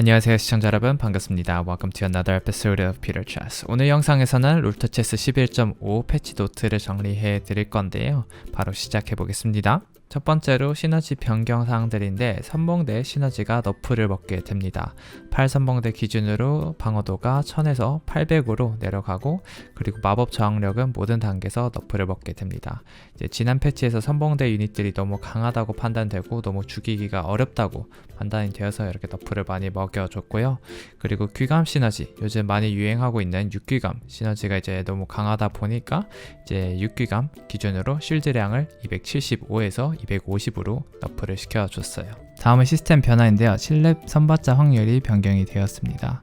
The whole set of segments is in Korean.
안녕하세요 시청자 여러분 반갑습니다. Welcome to another episode of Peter Chess. 오늘 영상에서는 롤터 체스 11.5 패치 노트를 정리해 드릴 건데요. 바로 시작해 보겠습니다. 첫 번째로 시너지 변경 사항들인데 선봉대 시너지가 너프를 먹게 됩니다. 8선봉대 기준으로 방어도가 1000에서 800으로 내려가고 그리고 마법 저항력은 모든 단계에서 너프를 먹게 됩니다. 지난 패치에서 선봉대 유닛들이 너무 강하다고 판단되고 너무 죽이기가 어렵다고 판단이 되어서 이렇게 너프를 많이 먹여줬고요. 그리고 귀감 시너지 요즘 많이 유행하고 있는 육귀감 시너지가 이제 너무 강하다 보니까 이제 육귀감 기준으로 쉴드량을 275에서 250으로 너프를 시켜줬어요. 다음은 시스템 변화인데요. 7렙 선발자 확률이 변경이 되었습니다.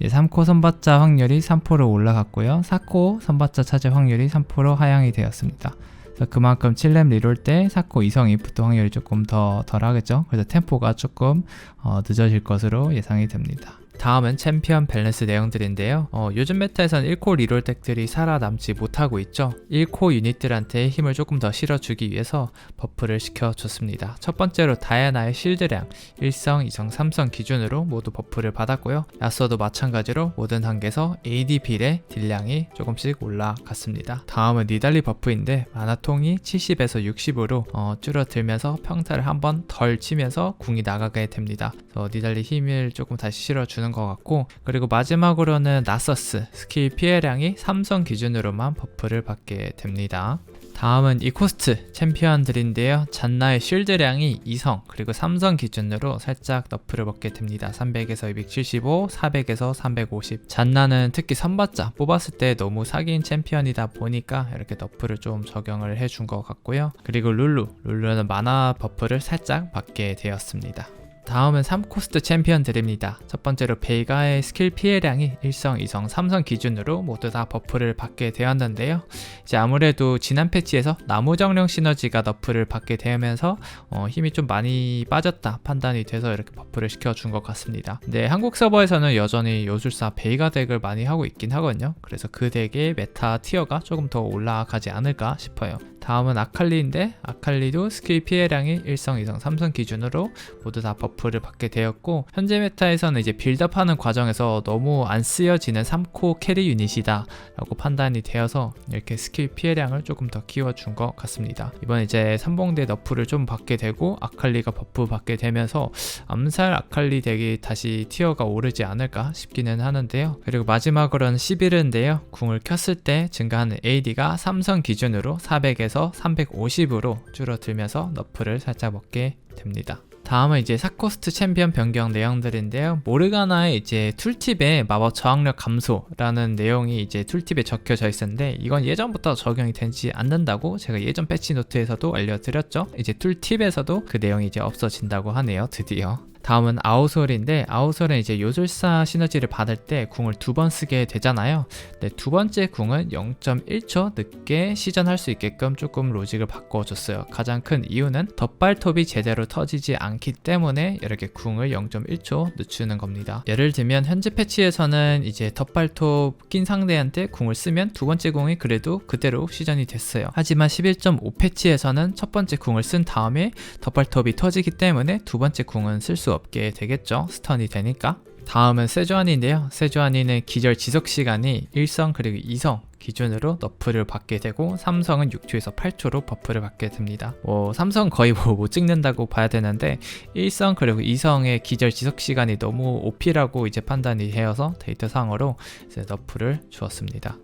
3코 선발자 확률이 3%로 올라갔고요. 4코 선발자 차지 확률이 3% 하향이 되었습니다. 그래서 그만큼 7렙 리롤 때 4코 이성 인풋 확률이 조금 더 덜하겠죠. 그래서 템포가 조금 어, 늦어질 것으로 예상이 됩니다. 다음은 챔피언 밸런스 내용들인데요. 어, 요즘 메타에선 1코 리롤 덱들이 살아남지 못하고 있죠. 1코 유닛들한테 힘을 조금 더 실어주기 위해서 버프를 시켜줬습니다. 첫 번째로 다이아나의 실드량 1성, 2성, 3성 기준으로 모두 버프를 받았고요. 야스도 마찬가지로 모든 단계에서 AD 빌의 딜량이 조금씩 올라갔습니다. 다음은 니달리 버프인데 마나통이 70에서 60으로 어, 줄어들면서 평타를 한 번 덜 치면서 궁이 나가게 됩니다. 니달리 힘을 조금 다시 실어주는 것 같고 그리고 마지막으로는 나서스 스킬 피해량이 삼성 기준으로만 버프를 받게 됩니다. 다음은 이코스트 챔피언들인데요. 잔나의 쉴드량이 2성 그리고 3성 기준으로 살짝 너프를 먹게 됩니다. 300에서 275, 400에서 350. 잔나는 특히 선받자 뽑았을 때 너무 사기인 챔피언이다 보니까 이렇게 너프를 좀 적용을 해준 것 같고요. 그리고 룰루, 룰루는 마나 버프를 살짝 받게 되었습니다. 다음은 3코스트 챔피언들입니다. 첫 번째로 베이가의 스킬 피해량이 1성, 2성, 3성 기준으로 모두 다 버프를 받게 되었는데요. 이제 아무래도 지난 패치에서 나무정령 시너지가 너프를 받게 되면서 어, 힘이 좀 많이 빠졌다 판단이 돼서 이렇게 버프를 시켜준 것 같습니다. 근데 한국 서버에서는 여전히 요술사 베이가 덱을 많이 하고 있긴 하거든요. 그래서 그 덱의 메타 티어가 조금 더 올라가지 않을까 싶어요. 다음은 아칼리인데 아칼리도 스킬 피해량이 1성, 2성, 3성 기준으로 모두 다 버프를 받게 되었고 현재 메타에서는 이제 빌드업하는 과정에서 너무 안 쓰여지는 3코 캐리 유닛이다 라고 판단이 되어서 이렇게 스킬 피해량을 조금 더 키워준 것 같습니다. 이번 이제 삼봉대 너프를 좀 받게 되고 아칼리가 버프 받게 되면서 암살 아칼리 덱이 다시 티어가 오르지 않을까 싶기는 하는데요. 그리고 마지막으로는 11인데요. 궁을 켰을 때 증가하는 AD가 삼성 기준으로 400 에서 350으로 줄어들면서 너프를 살짝 먹게 됩니다. 다음은 이제 사코스트 챔피언 변경 내용들인데요. 모르가나의 이제 툴팁에 마법 저항력 감소라는 내용이 이제 툴팁에 적혀져 있었는데 이건 예전부터 적용이 되지 않는다고 제가 예전 패치 노트에서도 알려드렸죠. 이제 툴팁에서도 그 내용이 이제 없어진다고 하네요. 드디어. 다음은 아우솔인데 아우솔은 이제 요술사 시너지를 받을 때 궁을 두 번 쓰게 되잖아요. 네, 두 번째 궁은 0.1초 늦게 시전할 수 있게끔 조금 로직을 바꿔줬어요. 가장 큰 이유는 덧발톱이 제대로 터지지 않기 때문에 이렇게 궁을 0.1초 늦추는 겁니다. 예를 들면 현재 패치에서는 이제 덧발톱 낀 상대한테 궁을 쓰면 두 번째 궁이 그래도 그대로 시전이 됐어요. 하지만 11.5 패치에서는 첫 번째 궁을 쓴 다음에 덧발톱이 터지기 때문에 두 번째 궁은 쓸 수 없게 되겠죠. 스턴이 되니까. 다음은 세주안인데요. 세주안이는 기절 지속 시간이 1성 그리고 2성 기준으로 너프를 받게 되고 삼성은 6초에서 8초로 버프를 받게 됩니다. 뭐 삼성 거의 뭐 못 찍는다고 봐야 되는데 1성 그리고 2성의 기절 지속 시간이 너무 OP라고 이제 판단이 되어서 데이터 상으로 이제 너프를 주었습니다.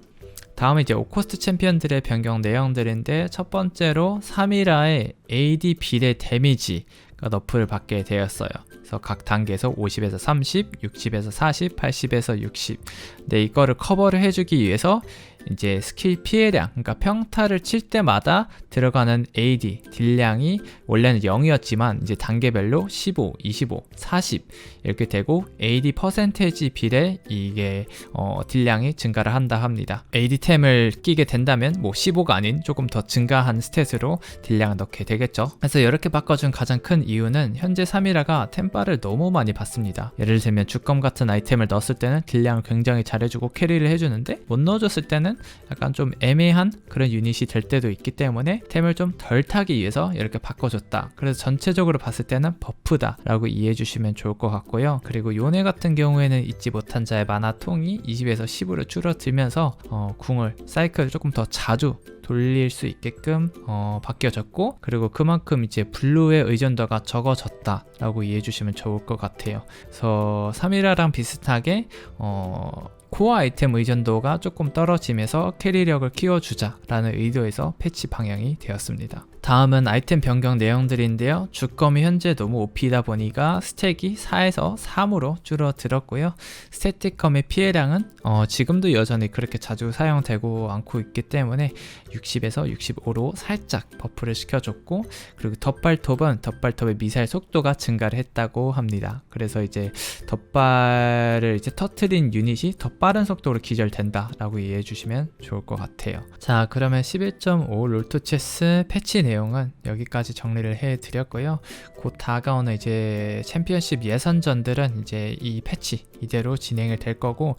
다음은 이제 오코스트 챔피언들의 변경 내용들인데 첫 번째로 3이라의 AD 비례 데미지가 너프를 받게 되었어요. 그래서 각 단계에서 50에서 30, 60에서 40, 80에서 60. 근데 이거를 커버를 해주기 위해서 이제 스킬 피해량, 그러니까 평타를 칠 때마다 들어가는 AD 딜량이 원래는 0이었지만 이제 단계별로 15, 25, 40 이렇게 되고 AD 퍼센테이지 비례 이게 어, 딜량이 증가를 한다 합니다. AD템을 끼게 된다면 뭐 15가 아닌 조금 더 증가한 스탯으로 딜량을 넣게 되겠죠. 그래서 이렇게 바꿔준 가장 큰 이유는 현재 3이라가 템바를 너무 많이 받습니다. 예를 들면 주검 같은 아이템을 넣었을 때는 딜량을 굉장히 잘해주고 캐리를 해주는데 못 넣어줬을 때는 때는 약간 좀 애매한 그런 유닛이 될 때도 있기 때문에 템을 좀 덜 타기 위해서 이렇게 바꿔줬다. 그래서 전체적으로 봤을 때는 버프다 라고 이해해 주시면 좋을 것 같고요. 그리고 요네 같은 경우에는 잊지 못한 자의 마나 통이 20에서 10으로 줄어들면서 어, 궁을 사이클을 조금 더 자주 돌릴 수 있게끔 어, 바뀌어졌고 그리고 그만큼 이제 블루의 의존도가 적어졌다 라고 이해해 주시면 좋을 것 같아요. 그래서 3일화랑 비슷하게 어, 코어 아이템 의존도가 조금 떨어지면서 캐리력을 키워주자 라는 의도에서 패치 방향이 되었습니다. 다음은 아이템 변경 내용들인데요. 주검이 현재 너무 OP다 보니까 스택이 4에서 3으로 줄어들었고요. 스태틱검의 피해량은 어, 지금도 여전히 그렇게 자주 사용되고 않고 있기 때문에 60에서 65로 살짝 버프를 시켜줬고 그리고 덧발톱은 덧발톱의 미사일 속도가 증가를 했다고 합니다. 그래서 이제 덧발을 이제 터트린 유닛이 더 빠른 속도로 기절된다 라고 이해해 주시면 좋을 것 같아요. 자, 그러면 11.5 롤토체스 패치 내용은 여기까지 정리를 해 드렸고요. 곧 다가오는 이제 챔피언십 예선전들은 이제 이 패치 이대로 진행이 될 거고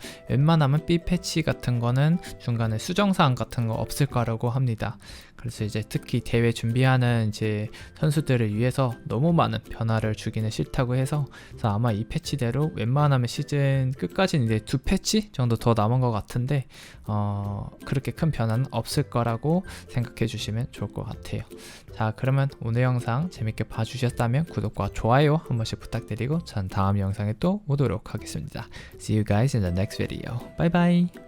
웬만하면 B 패치 같은 거는 중간에 수정사항 같은 거 없을 거라고 합니다. 그래서 이제 특히 대회 준비하는 이제 선수들을 위해서 너무 많은 변화를 주기는 싫다고 해서 그래서 아마 이 패치대로 웬만하면 시즌 끝까지는 이제 두 패치 정도 더 남은 것 같은데 어 그렇게 큰 변화는 없을 거라고 생각해 주시면 좋을 것 같아요. 자 그러면 오늘 영상 재밌게 봐주셨다면 구독과 좋아요 한 번씩 부탁드리고 전 다음 영상에 또 오도록 하겠습니다. See you guys in the next video. Bye bye.